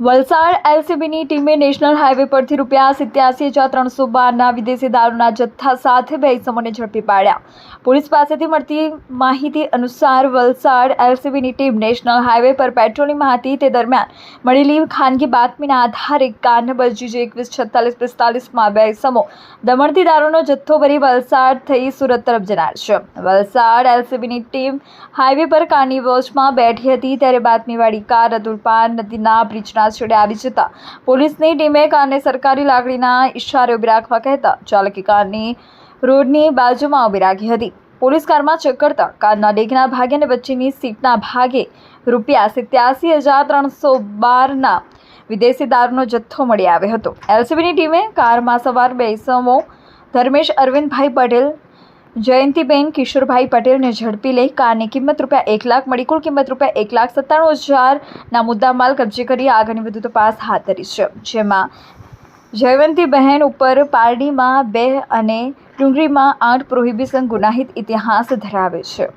વલસાડ એલસીબીની ટીમે national highway પરથી રૂપિયા સિત્યાસી હજાર ત્રણસો બારના વિદેશી દારૂના જથ્થા સાથે બે ઇસમોને ઝડપી પાડ્યા. પોલીસ પાસેથી મળતી માહિતી અનુસાર વલસાડ એલસીબીની ટીમ નેશનલ હાઈવે પર પેટ્રોલિંગમાં હતી તે દરમિયાન મળેલી ખાનગી બાતમીના આધારે કાર નંબર જીજે એકવીસ, છત્તાલીસ, પિસ્તાલીસમાં બે ઇસમો દમણથી દારૂનો જથ્થો ભરી વલસાડ થઈ સુરત તરફ જનાર છે વલસાડ એલસીબીની ટીમ હાઈવે પર કારની વોચમાં બેઠી હતી ત્યારે બાતમીવાળી કાર રતુલપાર નદીના બ્રિજના છેડે આવી જતા. પોલીસની ટીમે કારને સરકારી લાગણીના ઇશારે ઊભી રાખવા કહેતા ચાલકી કારની રોડની બાજુમાં ઊભી રાખી હતી. પોલીસ કારમાં ચેક કરતા કારના ડેગના ભાગે અને વચ્ચેની સીટના ભાગે રૂપિયા સિત્યાસી હજાર ત્રણસો બારના વિદેશી દારૂનો જથ્થો મળી આવ્યો હતો. એલસીબીની ટીમે કારમાં સવાર બે ઇસમો ધર્મેશ અરવિંદભાઈ પટેલ જયંતિબેન કિશોરભાઈ પટેલને ઝડપી લઈ કારની કિંમત રૂપિયા એક લાખ મળી. કુલ કિંમત રૂપિયા એક લાખ સત્તાણું હજારના મુદ્દામાલ કબજે કરી આગળની વધુ તપાસ હાથ ધરી છે. જેમાં જયવંતીબહેન ઉપર પારડીમાં બે અને ડુંગળીમાં આઠ પ્રોહિબિશન ગુનાહિત ઇતિહાસ ધરાવે છે.